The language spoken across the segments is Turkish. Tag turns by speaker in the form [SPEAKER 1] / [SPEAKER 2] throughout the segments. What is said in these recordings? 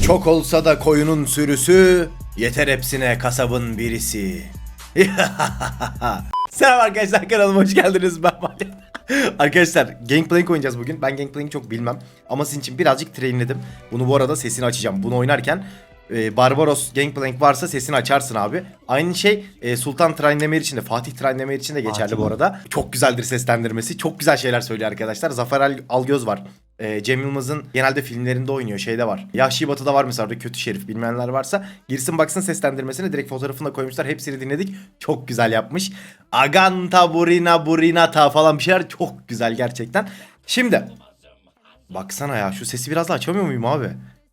[SPEAKER 1] Çok olsa da koyunun sürüsü, yeter hepsine kasabın birisi. Selam arkadaşlar kanalıma hoş geldiniz ben Mali. Arkadaşlar Gangplank oynayacağız bugün. Ben Gangplank'i çok bilmem ama sizin için birazcık trainledim. Bunu bu arada sesini açacağım. Bunu oynarken e, Barbaros Gangplank varsa sesini açarsın abi. Aynı şey e, Sultan Trainlemer için de Fatih Trainlemer için de geçerli
[SPEAKER 2] Fatih
[SPEAKER 1] bu arada. Çok güzeldir seslendirmesi. Çok güzel şeyler söylüyor arkadaşlar. Zafer Al- Algöz var. E, Cem Yılmaz'ın genelde filmlerinde oynuyor. Şeyde var. Yahşi Batı'da var mesela orada kötü şerif bilmeyenler varsa. Girsin baksın seslendirmesini direkt fotoğrafını da koymuşlar. Hepsini dinledik. Çok güzel yapmış. Aganta burina burinata falan bir şeyler çok güzel gerçekten. Şimdi baksana ya şu sesi biraz daha açamıyor muyum abi?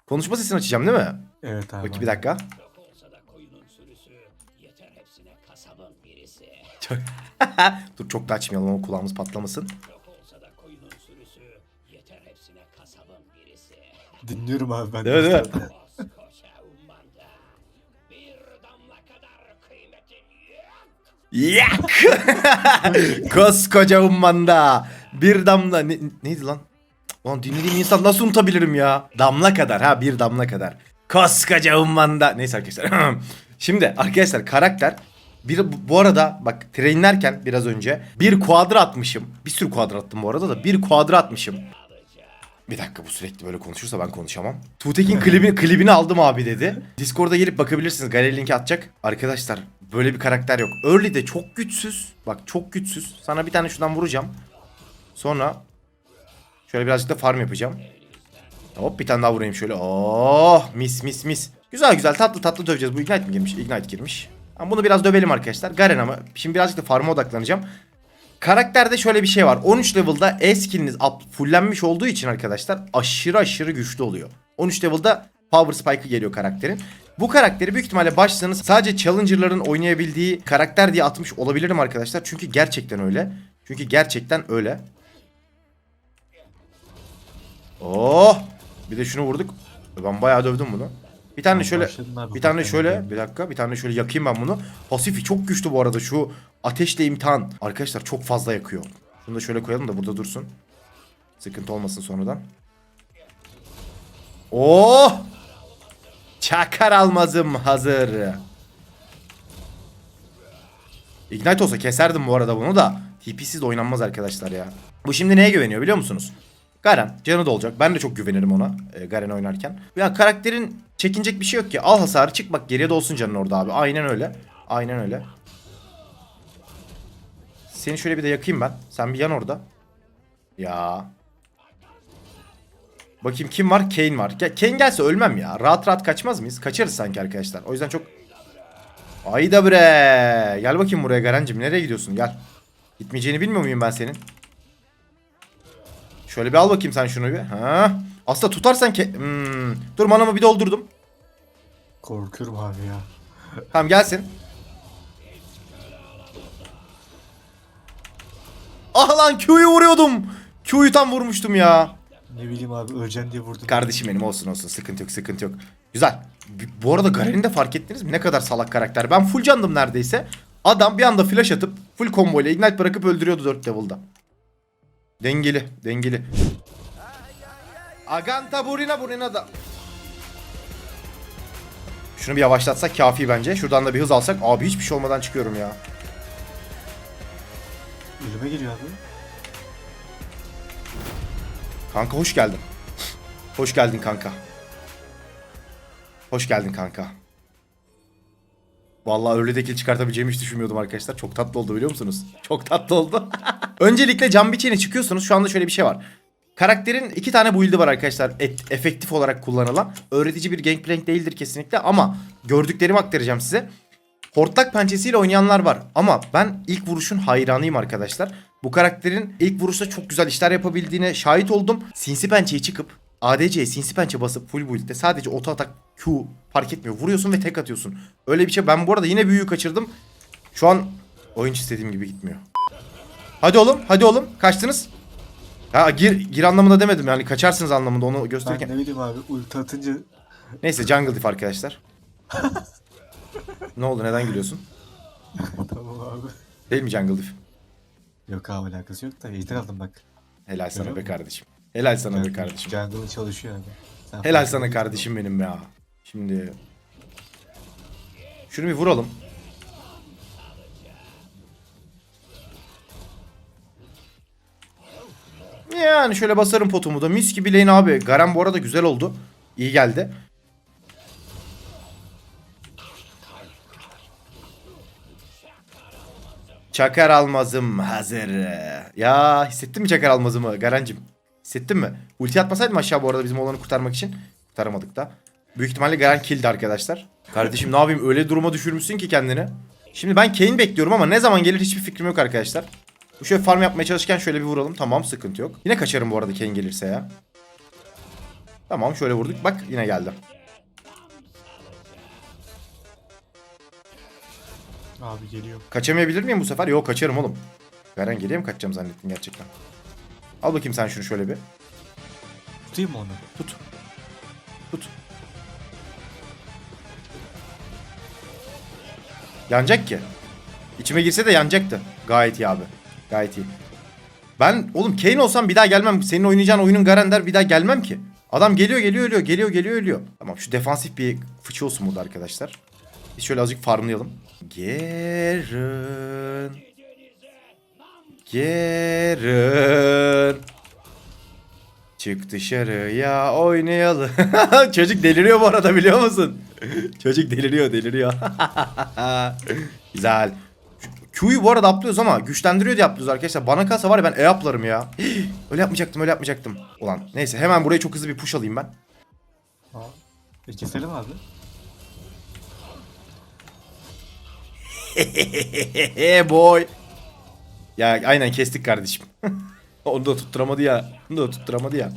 [SPEAKER 1] Konuşma sesini açacağım değil mi?
[SPEAKER 2] Evet abi.
[SPEAKER 1] Bakayım bir dakika. Çok... Dur çok da açmayalım ama kulağımız patlamasın.
[SPEAKER 2] Dinliyorum abi ben.
[SPEAKER 1] Değil mi, değil mi? Yak! Koskoca ummanda bir damla ne, neydi lan? Ulan dinlediğim insan nasıl unutabilirim ya? Damla kadar ha bir damla kadar. Koskoca ummanda. Neyse arkadaşlar. Şimdi arkadaşlar karakter bir bu arada bak trainlerken biraz önce bir kuadra atmışım. Bir sürü kuadra attım bu arada da bir kuadra atmışım. Bir dakika bu sürekli böyle konuşursa ben konuşamam. Tuğtekin klibini, klibini aldım abi dedi. Discord'a gelip bakabilirsiniz. Galeri linki atacak. Arkadaşlar böyle bir karakter yok. Early'de çok güçsüz. Bak çok güçsüz. Sana bir tane şuradan vuracağım. Sonra şöyle birazcık da farm yapacağım. Hop bir tane daha vurayım şöyle. Oh mis mis mis. Güzel güzel tatlı tatlı döveceğiz. Bu Ignite mi girmiş? Ignite girmiş. Ama bunu biraz dövelim arkadaşlar. Garen ama şimdi birazcık da farm'a odaklanacağım. Karakterde şöyle bir şey var. 13 level'da E skilliniz fullenmiş olduğu için arkadaşlar aşırı aşırı güçlü oluyor. 13 level'da power spike'ı geliyor karakterin. Bu karakteri büyük ihtimalle başlasanız sadece challenger'ların oynayabildiği karakter diye atmış olabilirim arkadaşlar. Çünkü gerçekten öyle. Çünkü gerçekten öyle. Oh! Bir de şunu vurduk. Ben bayağı dövdüm bunu. Bir tane şöyle bir tane şöyle bir dakika bir tane şöyle yakayım ben bunu. Pasifi çok güçlü bu arada şu ateşle imtihan. Arkadaşlar çok fazla yakıyor. Şunu da şöyle koyalım da burada dursun. Sıkıntı olmasın sonradan. Oh! Çakar almazım hazır. Ignite olsa keserdim bu arada bunu da. TP'siz de oynanmaz arkadaşlar ya. Bu şimdi neye güveniyor biliyor musunuz? Garen canı da olacak. Ben de çok güvenirim ona e, Garen oynarken. Ya karakterin çekinecek bir şey yok ki. Al hasarı çık bak geriye de olsun canın orada abi. Aynen öyle. Aynen öyle. Seni şöyle bir de yakayım ben. Sen bir yan orada. Ya. Bakayım kim var? Kane var. Gel- Kane gelse ölmem ya. Rahat rahat kaçmaz mıyız? Kaçarız sanki arkadaşlar. O yüzden çok... Ayda bre. Gel bakayım buraya Garencim. Nereye gidiyorsun? Gel. Gitmeyeceğini bilmiyor muyum ben senin? Şöyle bir al bakayım sen şunu bir. Ha. Aslında tutarsan ke... Hmm. Dur manamı bir doldurdum.
[SPEAKER 2] Korkuyorum abi ya.
[SPEAKER 1] Tamam gelsin. Ah lan Q'yu vuruyordum. Q'yu tam vurmuştum ya.
[SPEAKER 2] Ne bileyim abi öleceksin diye vurdum.
[SPEAKER 1] Kardeşim benim olsun olsun sıkıntı yok sıkıntı yok. Güzel. Bu arada Garen'i de fark ettiniz mi? Ne kadar salak karakter. Ben full candım neredeyse. Adam bir anda flash atıp full combo ile ignite bırakıp öldürüyordu 4 level'da. Dengeli, dengeli. Aganta burina burina da. Şunu bir yavaşlatsak kafi bence. Şuradan da bir hız alsak. Abi hiçbir şey olmadan çıkıyorum ya.
[SPEAKER 2] Ölüme geliyor abi.
[SPEAKER 1] Kanka hoş geldin. Hoş geldin kanka. Hoş geldin kanka. Vallahi öyle de kill çıkartabileceğimi hiç düşünmüyordum arkadaşlar. Çok tatlı oldu biliyor musunuz? Çok tatlı oldu. Öncelikle cam biçeğine çıkıyorsunuz. Şu anda şöyle bir şey var. Karakterin iki tane build'i var arkadaşlar. Et, efektif olarak kullanılan. Öğretici bir gangplank değildir kesinlikle ama gördüklerimi aktaracağım size. Hortlak pençesiyle oynayanlar var ama ben ilk vuruşun hayranıyım arkadaşlar. Bu karakterin ilk vuruşta çok güzel işler yapabildiğine şahit oldum. Sinsi pençeyi çıkıp ADC'ye sinsi pençe basıp full build'de sadece auto atak Q fark etmiyor. Vuruyorsun ve tek atıyorsun. Öyle bir şey. Ben bu arada yine büyüğü kaçırdım. Şu an oyun istediğim gibi gitmiyor. Hadi oğlum, hadi oğlum. Kaçtınız. Ha gir, gir anlamında demedim yani kaçarsınız anlamında onu
[SPEAKER 2] Ben
[SPEAKER 1] gösterirken.
[SPEAKER 2] ne bileyim abi ulti atınca
[SPEAKER 1] Neyse jungle diff arkadaşlar. ne oldu neden gülüyorsun?
[SPEAKER 2] tamam abi.
[SPEAKER 1] Değil mi jungle diff?
[SPEAKER 2] Yok abi alakası yok da ejder aldım bak.
[SPEAKER 1] Helal sana
[SPEAKER 2] Görüyor
[SPEAKER 1] be kardeşim. Helal sana be
[SPEAKER 2] Jungle-
[SPEAKER 1] kardeşim.
[SPEAKER 2] Jungle çalışıyor abi. Sen
[SPEAKER 1] Helal sana kardeşim benim ya. Şimdi şunu bir vuralım. Yani şöyle basarım potumu da mis gibi lane abi. Garen bu arada güzel oldu. İyi geldi. Çakar almazım hazır. Ya hissettin mi çakar almazımı Garencim? Hissettin mi? Ulti atmasaydım aşağı bu arada bizim olanı kurtarmak için. Kurtaramadık da. Büyük ihtimalle Garen killdi arkadaşlar. Kardeşim ne yapayım öyle duruma düşürmüşsün ki kendini. Şimdi ben Kayn bekliyorum ama ne zaman gelir hiçbir fikrim yok arkadaşlar. Bu şöyle farm yapmaya çalışırken şöyle bir vuralım. Tamam sıkıntı yok. Yine kaçarım bu arada Kayn gelirse ya. Tamam şöyle vurduk. Bak yine geldi.
[SPEAKER 2] Abi geliyor.
[SPEAKER 1] Kaçamayabilir miyim bu sefer? Yok kaçarım oğlum. Garen geriye mi kaçacağım zannettin gerçekten. Al bakayım sen şunu şöyle bir.
[SPEAKER 2] Tutayım mı onu?
[SPEAKER 1] Tut. Tut. Yanacak ki. İçime girse de yanacaktı. Gayet iyi abi. Gayet iyi. Ben oğlum Kane olsam bir daha gelmem. Senin oynayacağın oyunun Garen der bir daha gelmem ki. Adam geliyor geliyor ölüyor. Geliyor geliyor ölüyor. Tamam şu defansif bir fıçı olsun burada arkadaşlar. Biz şöyle azıcık farmlayalım. Garen. Garen. Çık dışarıya oynayalım. Çocuk deliriyor bu arada biliyor musun? Çocuk deliriyor deliriyor. Güzel. Q'yu bu arada atlıyoruz ama güçlendiriyor diye atlıyoruz arkadaşlar. Bana kalsa var ya ben E yaplarım ya. öyle yapmayacaktım öyle yapmayacaktım. Ulan neyse hemen buraya çok hızlı bir push alayım ben.
[SPEAKER 2] Aa. E keselim abi.
[SPEAKER 1] boy. Ya aynen kestik kardeşim. Onu da tutturamadı ya. Onu da tutturamadı ya.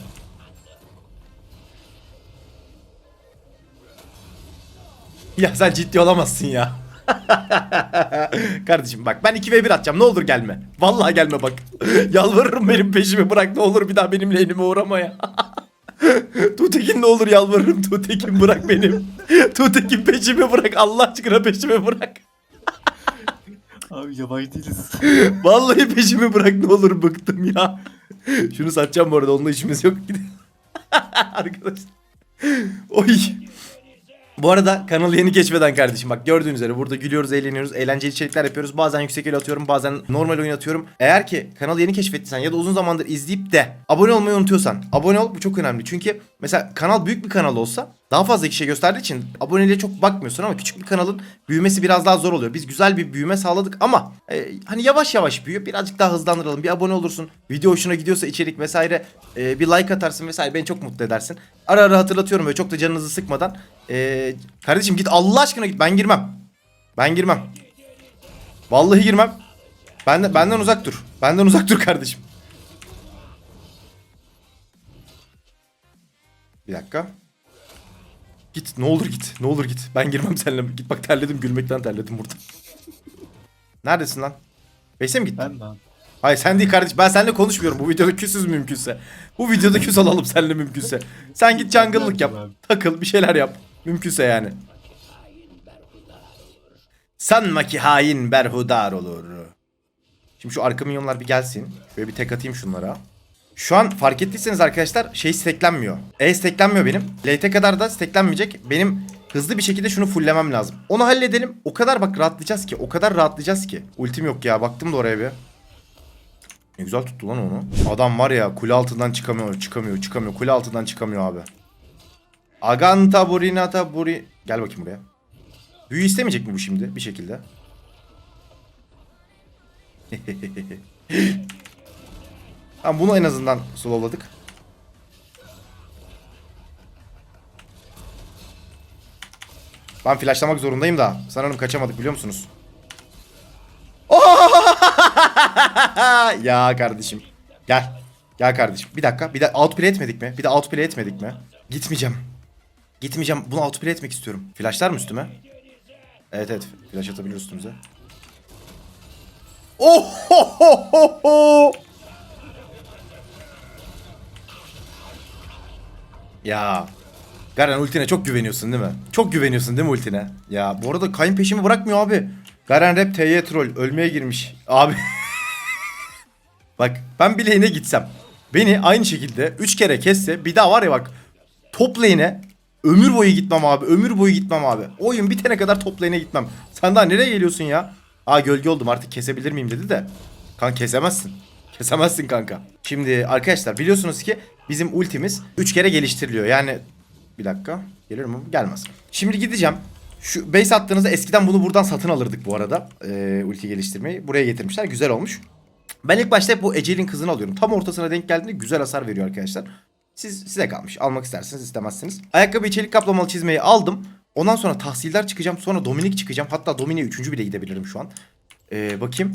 [SPEAKER 1] Ya sen ciddi olamazsın ya. Kardeşim bak ben 2v1 atacağım ne olur gelme. Vallahi gelme bak. Yalvarırım benim peşimi bırak ne olur bir daha benim lane'ime uğrama ya. Tutekin ne olur yalvarırım Tutekin bırak benim. Tutekin peşimi bırak Allah aşkına peşimi bırak.
[SPEAKER 2] Abi yabancı değiliz.
[SPEAKER 1] Vallahi peşimi bırak ne olur bıktım ya. Şunu satacağım bu arada onunla işimiz yok. Arkadaşlar. Oy. Bu arada kanalı yeni geçmeden kardeşim bak gördüğünüz üzere burada gülüyoruz, eğleniyoruz, eğlenceli içerikler yapıyoruz. Bazen yüksek el atıyorum, bazen normal oyun atıyorum. Eğer ki kanalı yeni keşfettiysen ya da uzun zamandır izleyip de abone olmayı unutuyorsan abone ol bu çok önemli. Çünkü mesela kanal büyük bir kanal olsa daha fazla kişiye gösterdiği için aboneliğe çok bakmıyorsun ama küçük bir kanalın büyümesi biraz daha zor oluyor. Biz güzel bir büyüme sağladık ama e, hani yavaş yavaş büyüyor. Birazcık daha hızlandıralım. Bir abone olursun. Video hoşuna gidiyorsa içerik vesaire e, bir like atarsın vesaire beni çok mutlu edersin. Ara ara hatırlatıyorum böyle çok da canınızı sıkmadan. E, kardeşim git Allah aşkına git. Ben girmem. Ben girmem. Vallahi girmem. Benden, benden uzak dur. Benden uzak dur kardeşim. Bir dakika. Git ne olur git. Ne olur git. Ben girmem seninle. Git bak terledim gülmekten terledim burada. Neredesin lan? Beyse mi gittin?
[SPEAKER 2] Ben abi.
[SPEAKER 1] Hayır sen değil kardeş. Ben seninle konuşmuyorum. Bu videoda küsüz mümkünse. Bu videoda küs olalım seninle mümkünse. Sen git jungle'lık yap. Takıl bir şeyler yap. Mümkünse yani. Sanma ki hain berhudar olur. Şimdi şu arka minyonlar bir gelsin. Şöyle bir tek atayım şunlara. Şu an fark ettiyseniz arkadaşlar şey steklenmiyor. E steklenmiyor benim. Late kadar da steklenmeyecek. Benim hızlı bir şekilde şunu fulllemem lazım. Onu halledelim. O kadar bak rahatlayacağız ki. O kadar rahatlayacağız ki. Ultim yok ya. Baktım da oraya bir. Ne güzel tuttu lan onu. Adam var ya kule altından çıkamıyor, çıkamıyor, çıkamıyor. Kule altından çıkamıyor abi. Aganta burinata buri... Gel bakayım buraya. Büyü istemeyecek mi bu şimdi bir şekilde? Tamam bunu en azından slowladık. Ben flashlamak zorundayım da sanırım kaçamadık biliyor musunuz? ya kardeşim. Gel. Gel kardeşim. Bir dakika. Bir de outplay etmedik mi? Bir de outplay etmedik mi? Gitmeyeceğim. Gitmeyeceğim. Bunu outplay etmek istiyorum. Flashlar mı üstüme? Evet evet. Flash atabilir üstümüze. Oh ho ho. Ya. Garen ultine çok güveniyorsun değil mi? Çok güveniyorsun değil mi ultine? Ya bu arada kayın peşimi bırakmıyor abi. Garen rap TY troll ölmeye girmiş. Abi. bak ben bileğine gitsem. Beni aynı şekilde 3 kere kesse bir daha var ya bak. top lane'e ömür boyu gitmem abi. Ömür boyu gitmem abi. Oyun bitene kadar top lane'e gitmem. Sen daha nereye geliyorsun ya? Aa gölge oldum artık kesebilir miyim dedi de. Kan kesemezsin. Kesemezsin kanka. Şimdi arkadaşlar biliyorsunuz ki bizim ultimiz 3 kere geliştiriliyor. Yani bir dakika. Gelir mi? Gelmez. Şimdi gideceğim. Şu base attığınızda eskiden bunu buradan satın alırdık bu arada. Ee, ulti geliştirmeyi. Buraya getirmişler. Güzel olmuş. Ben ilk başta hep bu Ecel'in kızını alıyorum. Tam ortasına denk geldiğinde güzel hasar veriyor arkadaşlar. Siz size kalmış. Almak isterseniz istemezsiniz. Ayakkabı içerik kaplamalı çizmeyi aldım. Ondan sonra tahsiller çıkacağım. Sonra Dominik çıkacağım. Hatta Dominik'e üçüncü bile gidebilirim şu an. Ee, bakayım.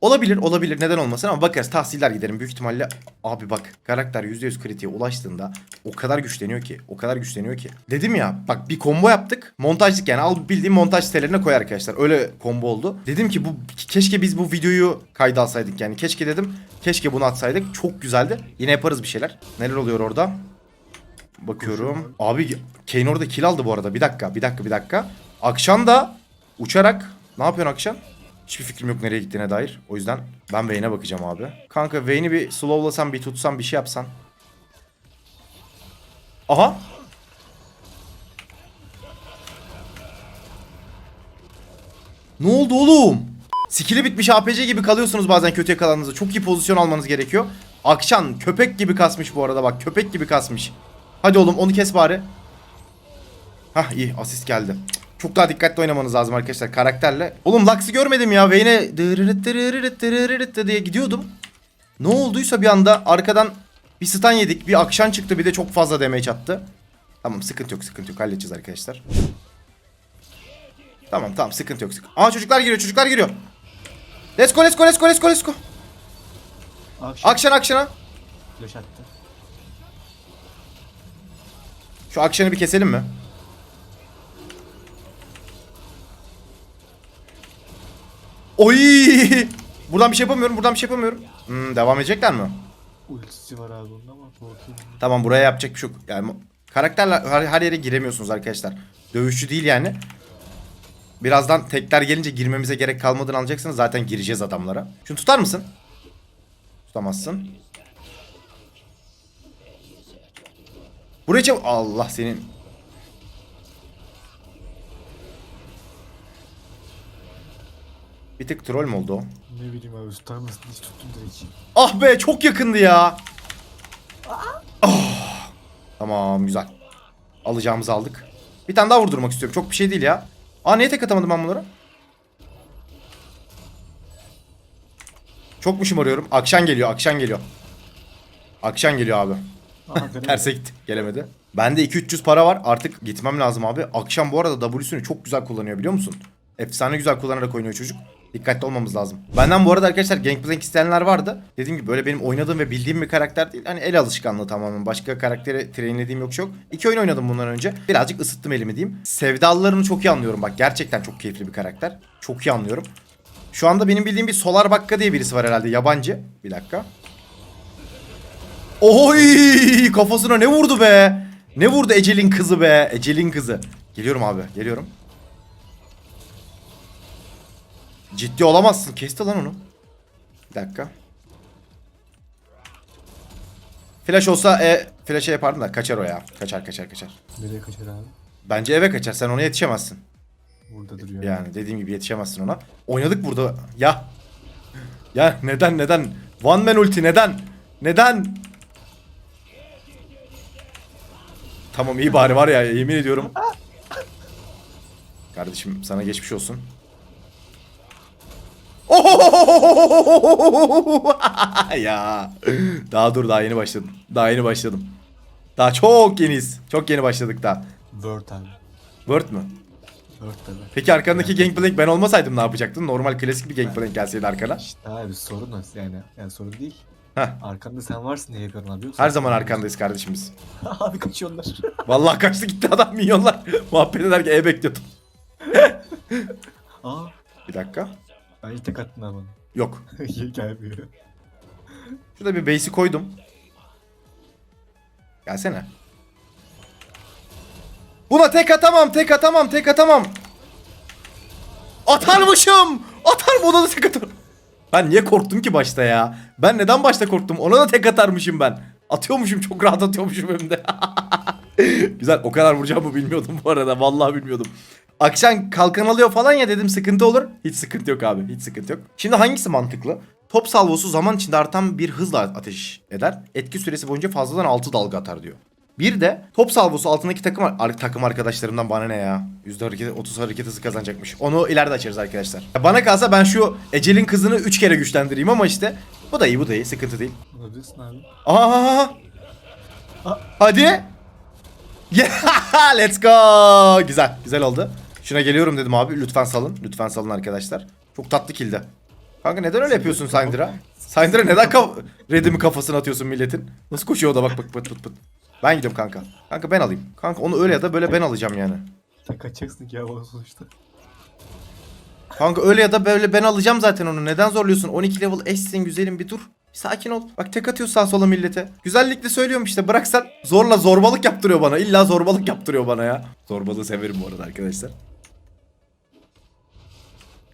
[SPEAKER 1] Olabilir olabilir neden olmasın ama bakarız tahsiller giderim büyük ihtimalle. Abi bak karakter %100 kritiğe ulaştığında o kadar güçleniyor ki o kadar güçleniyor ki. Dedim ya bak bir combo yaptık montajlık yani al bildiğim montaj sitelerine koy arkadaşlar öyle combo oldu. Dedim ki bu keşke biz bu videoyu kayda alsaydık yani keşke dedim keşke bunu atsaydık çok güzeldi. Yine yaparız bir şeyler. Neler oluyor orada? Bakıyorum. Abi Kane orada kill aldı bu arada. Bir dakika, bir dakika, bir dakika. Akşam da uçarak ne yapıyorsun Akşam? Hiçbir fikrim yok nereye gittiğine dair. O yüzden ben Vayne'e bakacağım abi. Kanka Vayne'i bir slowlasan, bir tutsan, bir şey yapsan. Aha. Ne oldu oğlum? Skill'i bitmiş APC gibi kalıyorsunuz bazen kötü yakalandığınızda. Çok iyi pozisyon almanız gerekiyor. Akşam köpek gibi kasmış bu arada bak köpek gibi kasmış. Hadi oğlum onu kes bari. Hah iyi asist geldi. Çok daha dikkatli oynamanız lazım arkadaşlar karakterle. Oğlum Lux'ı görmedim ya. Vayne'e diye gidiyordum. Ne olduysa bir anda arkadan bir stun yedik. Bir akşam çıktı bir de çok fazla damage attı. Tamam sıkıntı yok sıkıntı yok halledeceğiz arkadaşlar. Tamam tamam sıkıntı yok sıkıntı. Aa çocuklar giriyor çocuklar giriyor. Let's go let's go let's go let's go let's go.
[SPEAKER 2] Akşam
[SPEAKER 1] Akşam akşana.
[SPEAKER 2] flash attı.
[SPEAKER 1] Şu akşanı bir keselim mi? Oy! Buradan bir şey yapamıyorum. Buradan bir şey yapamıyorum. Hmm, devam edecekler mi?
[SPEAKER 2] Ultisi var abi onun ama korkuyorum.
[SPEAKER 1] Tamam buraya yapacak bir şey yok. Yani karakterler her, her yere giremiyorsunuz arkadaşlar. Dövüşçü değil yani. Birazdan tekler gelince girmemize gerek kalmadan alacaksınız. Zaten gireceğiz adamlara. Şunu tutar mısın? Tutamazsın. Buraya çabuk... Allah senin... Bir tık troll mü oldu o?
[SPEAKER 2] Ne bileyim abi tutar mısın hiç tuttum direkt.
[SPEAKER 1] Ah be çok yakındı ya. Oh. Tamam güzel. Alacağımızı aldık. Bir tane daha vurdurmak istiyorum. Çok bir şey değil ya. Aa niye tek atamadım ben bunları? Çok mu şımarıyorum? Akşam geliyor, akşam geliyor. Akşam geliyor abi. Terse gitti. Gelemedi. Bende 2-300 para var. Artık gitmem lazım abi. Akşam bu arada W'sünü çok güzel kullanıyor biliyor musun? Efsane güzel kullanarak oynuyor çocuk. Dikkatli olmamız lazım. Benden bu arada arkadaşlar Gangplank isteyenler vardı. Dediğim gibi böyle benim oynadığım ve bildiğim bir karakter değil. Hani el alışkanlığı tamamen. Başka karakteri trainlediğim yok çok. İki oyun oynadım bundan önce. Birazcık ısıttım elimi diyeyim. Sevdalılarını çok iyi anlıyorum. Bak gerçekten çok keyifli bir karakter. Çok iyi anlıyorum. Şu anda benim bildiğim bir Solar Bakka diye birisi var herhalde yabancı. Bir dakika. Oy kafasına ne vurdu be? Ne vurdu Ecel'in kızı be? Ecel'in kızı. Geliyorum abi, geliyorum. Ciddi olamazsın. Kesti lan onu. Bir dakika. Flash olsa e, flash'e yapardım da kaçar o ya. Kaçar kaçar kaçar.
[SPEAKER 2] Nereye kaçar abi?
[SPEAKER 1] Bence eve kaçar. Sen ona yetişemezsin.
[SPEAKER 2] Burada duruyor.
[SPEAKER 1] Yani dediğim gibi yetişemezsin ona. Oynadık burada. Ya. Ya neden neden? One man ulti neden? Neden? Tamam iyi bari var ya yemin ediyorum. Kardeşim sana geçmiş olsun. ya. Daha dur daha yeni başladım. Daha yeni başladım. Daha çok yeniyiz. Çok yeni başladık daha.
[SPEAKER 2] Word abi.
[SPEAKER 1] Word mü?
[SPEAKER 2] Word tabi.
[SPEAKER 1] Peki arkandaki Gangplank ben olmasaydım ne yapacaktın? Normal klasik bir Gangplank gelseydi arkana.
[SPEAKER 2] İşte abi sorun o yani. Yani sorun değil.
[SPEAKER 1] Heh.
[SPEAKER 2] Arkanda sen varsın diye yapıyorum abi. Yoksa
[SPEAKER 1] Her zaman arkandayız kardeşim biz.
[SPEAKER 2] abi kaçıyorlar.
[SPEAKER 1] Vallahi kaçtı gitti adam milyonlar. Muhabbet ederken e bekliyordum.
[SPEAKER 2] Aa
[SPEAKER 1] Bir dakika.
[SPEAKER 2] Ben ilk tek attın onu.
[SPEAKER 1] Yok.
[SPEAKER 2] Gelmiyor.
[SPEAKER 1] Şurada bir base'i koydum. Gelsene. Buna tek atamam, tek atamam, tek atamam. Atarmışım. Atarım ona da tek atarım. Ben niye korktum ki başta ya? Ben neden başta korktum? Ona da tek atarmışım ben. Atıyormuşum çok rahat atıyormuşum hem de. Güzel o kadar vuracağımı bilmiyordum bu arada. Vallahi bilmiyordum. Akşam kalkan alıyor falan ya dedim sıkıntı olur. Hiç sıkıntı yok abi. Hiç sıkıntı yok. Şimdi hangisi mantıklı? Top salvosu zaman içinde artan bir hızla ateş eder. Etki süresi boyunca fazladan 6 dalga atar diyor. Bir de top salvosu altındaki takım ar- takım arkadaşlarımdan bana ne ya? Yüzde hareket 30 hareket hızı kazanacakmış. Onu ileride açarız arkadaşlar. Ya Bana kalsa ben şu Ecel'in kızını 3 kere güçlendireyim ama işte bu da iyi bu da iyi sıkıntı değil.
[SPEAKER 2] Olabilirsin abi.
[SPEAKER 1] Aa! Hadi. Yeah, let's go. Güzel, güzel oldu. Şuna geliyorum dedim abi. Lütfen salın. Lütfen salın arkadaşlar. Çok tatlı kilde. Kanka neden öyle yapıyorsun Syndra? Syndra neden kaf Redim'i kafasına atıyorsun milletin? Nasıl koşuyor o da bak bak pıt pıt pıt. Ben gidiyorum kanka. Kanka ben alayım. Kanka onu öyle ya da böyle ben alacağım yani.
[SPEAKER 2] Sen kaçacaksın ki ya o sonuçta.
[SPEAKER 1] Kanka öyle ya da böyle ben alacağım zaten onu. Neden zorluyorsun? 12 level eşsin güzelim bir dur. Bir sakin ol. Bak tek atıyor sağ sola millete. Güzellikle söylüyorum işte bıraksan zorla zorbalık yaptırıyor bana. İlla zorbalık yaptırıyor bana ya. Zorbalığı severim bu arada arkadaşlar.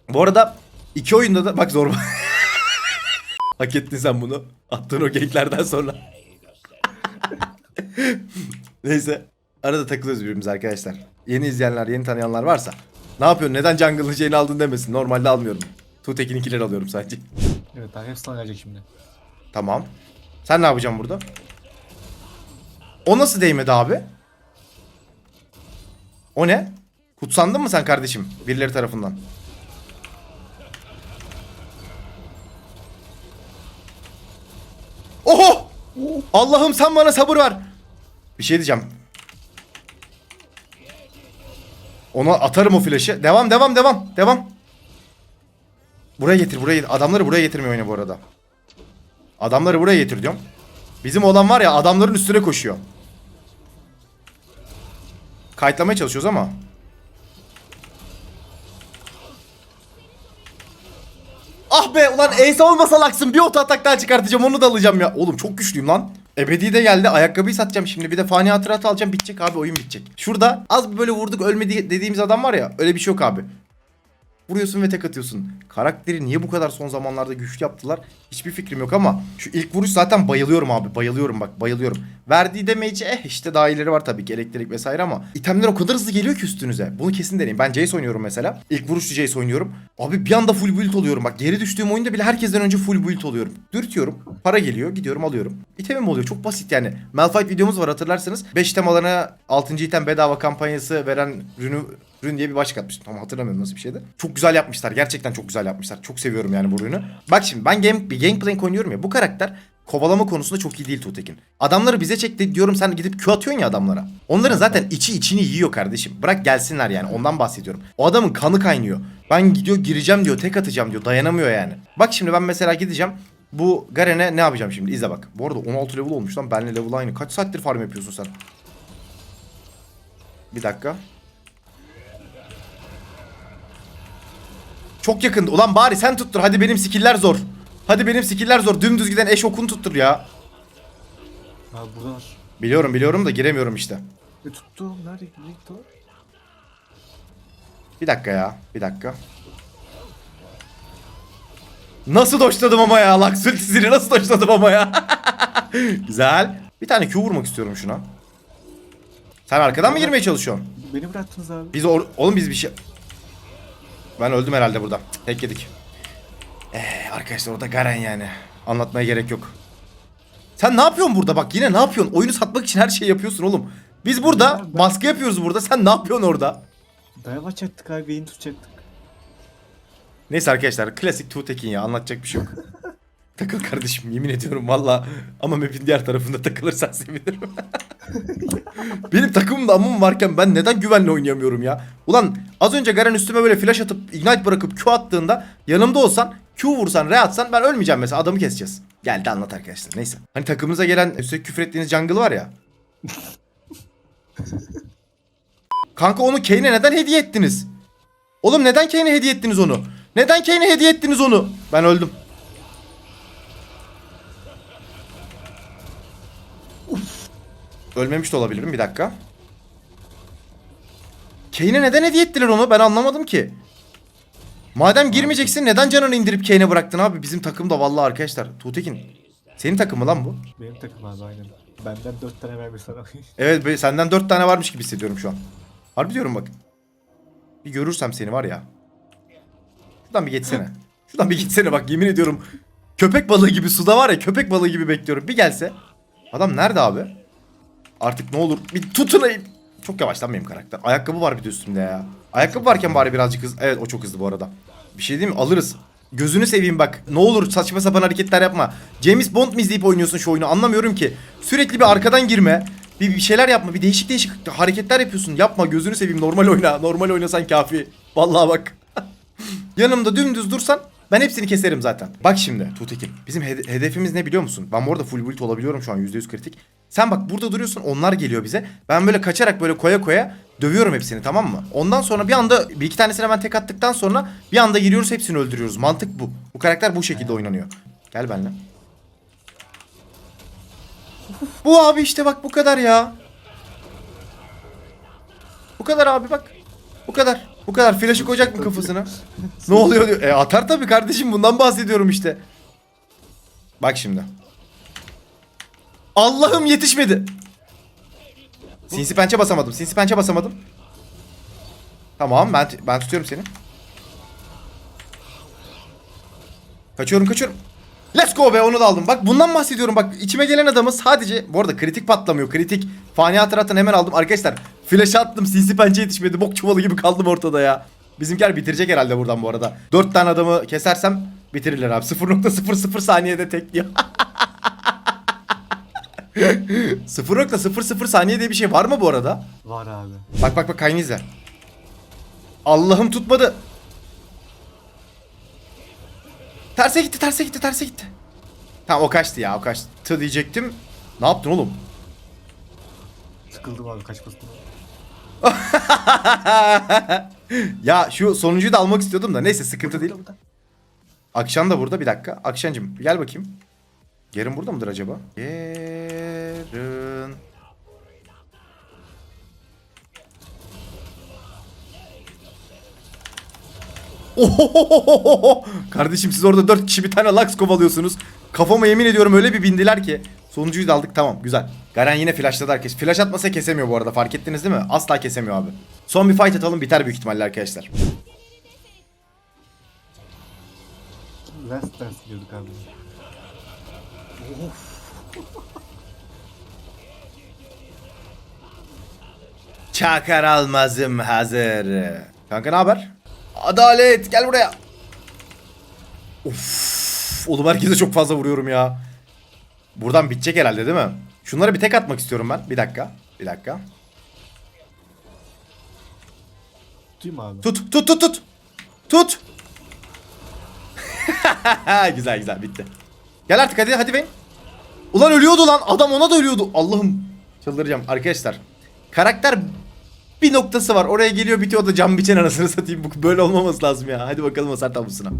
[SPEAKER 1] Bu arada iki oyunda da bak zorba. Hak ettin sen bunu. Attığın o ganklerden sonra. Neyse. Arada takılıyoruz birbirimize arkadaşlar. Yeni izleyenler, yeni tanıyanlar varsa. Ne yapıyorsun? Neden jungle'ın şeyini aldın demesin. Normalde almıyorum. Tuğtekin'inkileri alıyorum sadece.
[SPEAKER 2] Evet daha hepsi sana gelecek şimdi.
[SPEAKER 1] Tamam. Sen ne yapacaksın burada? O nasıl değmedi abi? O ne? Kutsandın mı sen kardeşim? Birileri tarafından. Allah'ım sen bana sabır ver. Bir şey diyeceğim. Ona atarım o flaşı. Devam devam devam. Devam. Buraya getir buraya getir. Adamları buraya getirmiyor oyunu bu arada. Adamları buraya getir diyorum. Bizim olan var ya adamların üstüne koşuyor. Kayıtlamaya çalışıyoruz ama. Ah be ulan ace olmasa laksın bir oto atak daha çıkartacağım onu da alacağım ya. Oğlum çok güçlüyüm lan. Ebedi de geldi ayakkabıyı satacağım şimdi bir de fani hatıratı alacağım bitecek abi oyun bitecek. Şurada az bir böyle vurduk ölmedi dediğimiz adam var ya öyle bir şey yok abi. Vuruyorsun ve tek atıyorsun. Karakteri niye bu kadar son zamanlarda güçlü yaptılar? Hiçbir fikrim yok ama şu ilk vuruş zaten bayılıyorum abi. Bayılıyorum bak bayılıyorum. Verdiği damage eh işte daha ileri var tabii ki elektrik vesaire ama itemler o kadar hızlı geliyor ki üstünüze. Bunu kesin deneyin. Ben Jace oynuyorum mesela. İlk vuruşlu Jace oynuyorum. Abi bir anda full build oluyorum. Bak geri düştüğüm oyunda bile herkesten önce full build oluyorum. Dürtüyorum. Para geliyor. Gidiyorum alıyorum. İtemim oluyor. Çok basit yani. Malphite videomuz var hatırlarsanız. 5 item alana 6. item bedava kampanyası veren ürünü Rün diye bir başlık atmıştım. Tam hatırlamıyorum nasıl bir şeydi. Çok güzel yapmışlar. Gerçekten çok güzel yapmışlar. Çok seviyorum yani bu ürünü. Bak şimdi ben game, bir gameplay oynuyorum ya. Bu karakter kovalama konusunda çok iyi değil Tuğtekin. Adamları bize çekti diyorum sen gidip Q atıyorsun ya adamlara. Onların zaten içi içini yiyor kardeşim. Bırak gelsinler yani ondan bahsediyorum. O adamın kanı kaynıyor. Ben gidiyor gireceğim diyor tek atacağım diyor dayanamıyor yani. Bak şimdi ben mesela gideceğim. Bu Garen'e ne yapacağım şimdi izle bak. Bu arada 16 level olmuş lan benle level aynı. Kaç saattir farm yapıyorsun sen? Bir dakika. Çok yakın. Ulan bari sen tuttur. Hadi benim skiller zor. Hadi benim skiller zor. Dümdüz giden eş okunu tuttur ya.
[SPEAKER 2] Abi buradan
[SPEAKER 1] Biliyorum biliyorum da giremiyorum işte.
[SPEAKER 2] e, tuttum. Nerede gitti o?
[SPEAKER 1] Bir dakika ya. Bir dakika. Nasıl doşladım ama ya. Lux ultisini nasıl doşladım ama ya. Güzel. Bir tane Q vurmak istiyorum şuna. Sen arkadan mı girmeye çalışıyorsun?
[SPEAKER 2] Beni bıraktınız abi.
[SPEAKER 1] Biz or- oğlum biz bir şey... Ben öldüm herhalde burada. Tek yedik. Ee, arkadaşlar orada Garen yani. Anlatmaya gerek yok. Sen ne yapıyorsun burada bak yine ne yapıyorsun? Oyunu satmak için her şeyi yapıyorsun oğlum. Biz burada
[SPEAKER 2] Ben-
[SPEAKER 1] baskı yapıyoruz burada. Sen ne yapıyorsun orada?
[SPEAKER 2] Dayav açacaktık abi. Yayın tutacaktık.
[SPEAKER 1] Neyse arkadaşlar klasik Tuğtekin ya anlatacak bir şey yok. Takıl kardeşim yemin ediyorum valla. Ama map'in diğer tarafında takılırsan sevinirim. Benim takımımda amım varken ben neden güvenle oynayamıyorum ya? Ulan az önce Garen üstüme böyle flash atıp ignite bırakıp Q attığında yanımda olsan Q vursan re atsan ben ölmeyeceğim mesela adamı keseceğiz. Geldi anlat arkadaşlar neyse. Hani takımınıza gelen üstelik küfür ettiğiniz jungle var ya. Kanka onu Kane'e neden hediye ettiniz? Oğlum neden Kane'e hediye ettiniz onu? Neden Kane'e hediye ettiniz onu? Ben öldüm. Ölmemiş de olabilirim bir dakika. Kane'e neden hediye ettiler onu? Ben anlamadım ki. Madem girmeyeceksin neden canını indirip Kane'e bıraktın abi? Bizim takımda vallahi arkadaşlar. Tuğtekin. Senin takım mı lan bu?
[SPEAKER 2] Benim takım abi aynen. Benden 4 tane vermiş sana.
[SPEAKER 1] Evet be- senden 4 tane varmış gibi hissediyorum şu an. Harbi diyorum bak. Bir görürsem seni var ya. Şuradan bir geçsene. Şuradan bir gitsene bak yemin ediyorum. Köpek balığı gibi suda var ya köpek balığı gibi bekliyorum. Bir gelse. Adam nerede abi? Artık ne olur bir tutunayım. Çok yavaş lan benim karakter. Ayakkabı var bir de üstümde ya. Ayakkabı varken bari birazcık hız. Evet o çok hızlı bu arada. Bir şey diyeyim mi? Alırız. Gözünü seveyim bak. Ne olur saçma sapan hareketler yapma. James Bond mu izleyip oynuyorsun şu oyunu? Anlamıyorum ki. Sürekli bir arkadan girme. Bir, bir şeyler yapma. Bir değişik değişik hareketler yapıyorsun. Yapma gözünü seveyim. Normal oyna. Normal oynasan kafi. Vallahi bak. Yanımda dümdüz dursan ben hepsini keserim zaten. Bak şimdi Tutekin. Bizim hede- hedefimiz ne biliyor musun? Ben bu arada full build olabiliyorum şu an %100 kritik. Sen bak burada duruyorsun onlar geliyor bize. Ben böyle kaçarak böyle koya koya dövüyorum hepsini tamam mı? Ondan sonra bir anda bir iki tanesine ben tek attıktan sonra bir anda giriyoruz hepsini öldürüyoruz. Mantık bu. Bu karakter bu şekilde oynanıyor. Gel benimle. Bu abi işte bak bu kadar ya. Bu kadar abi bak. Bu kadar. Bu kadar. Flaşı koyacak mı kafasına? Ne oluyor diyor. E atar tabii kardeşim bundan bahsediyorum işte. Bak şimdi. Allah'ım yetişmedi. Sinsi pençe basamadım. Sinsi pençe basamadım. Tamam ben ben tutuyorum seni. Kaçıyorum kaçıyorum. Let's go be onu da aldım. Bak bundan bahsediyorum bak içime gelen adamı sadece bu arada kritik patlamıyor kritik. Fani hatıratını hemen aldım. Arkadaşlar flash attım sinsi pençe yetişmedi. Bok çuvalı gibi kaldım ortada ya. Bizimkiler bitirecek herhalde buradan bu arada. 4 tane adamı kesersem bitirirler abi. 0.00 saniyede tekliyor. 0.00 saniye diye bir şey var mı bu arada?
[SPEAKER 2] Var abi.
[SPEAKER 1] Bak bak bak kaynı izle. Allah'ım tutmadı. Terse gitti terse gitti terse gitti. Tamam o kaçtı ya o kaçtı diyecektim. Ne yaptın oğlum?
[SPEAKER 2] Sıkıldım abi kaçmasından.
[SPEAKER 1] ya şu sonuncuyu da almak istiyordum da neyse sıkıntı değil. Akşan da burada bir dakika. Akşancım gel bakayım. Yarın burada mıdır acaba? Yarın. Ohohohoho! Kardeşim siz orada dört kişi bir tane Lux kovalıyorsunuz. Kafama yemin ediyorum öyle bir bindiler ki. Sonuncuyu da aldık tamam güzel. Garen yine flashladı herkes. Flash atmasa kesemiyor bu arada fark ettiniz değil mi? Asla kesemiyor abi. Son bir fight atalım biter büyük ihtimalle arkadaşlar.
[SPEAKER 2] Last Dance diyorduk abi.
[SPEAKER 1] Çakar almazım hazır. Kanka ne haber? Adalet gel buraya. Of, oğlum herkese çok fazla vuruyorum ya. Buradan bitecek herhalde değil mi? Şunlara bir tek atmak istiyorum ben. Bir dakika. Bir dakika.
[SPEAKER 2] Tutayım abi.
[SPEAKER 1] Tut tut tut tut. Tut. güzel güzel bitti. Gel artık hadi hadi Vayne. Ulan ölüyordu lan. Adam ona da ölüyordu. Allah'ım. Çıldıracağım arkadaşlar. Karakter bir noktası var. Oraya geliyor bitiyor o da cam biçen anasını satayım. Böyle olmaması lazım ya. Hadi bakalım hasar tabusuna.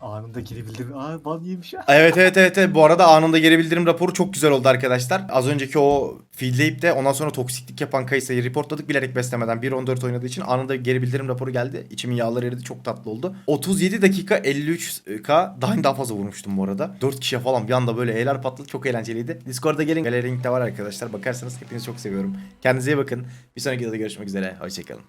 [SPEAKER 2] Anında geri bildirim. Aa ban yemiş ya.
[SPEAKER 1] Evet evet evet evet. Bu arada anında geri bildirim raporu çok güzel oldu arkadaşlar. Az önceki o feedleyip de ondan sonra toksiklik yapan Kayısa'yı reportladık bilerek beslemeden 1.14 oynadığı için anında geri bildirim raporu geldi. İçimin yağları eridi çok tatlı oldu. 37 dakika 53k daha daha fazla vurmuştum bu arada. 4 kişiye falan bir anda böyle eğler patladı çok eğlenceliydi. Discord'a gelin galeri link de var arkadaşlar. Bakarsanız hepinizi çok seviyorum. Kendinize iyi bakın. Bir sonraki videoda görüşmek üzere. Hoşçakalın.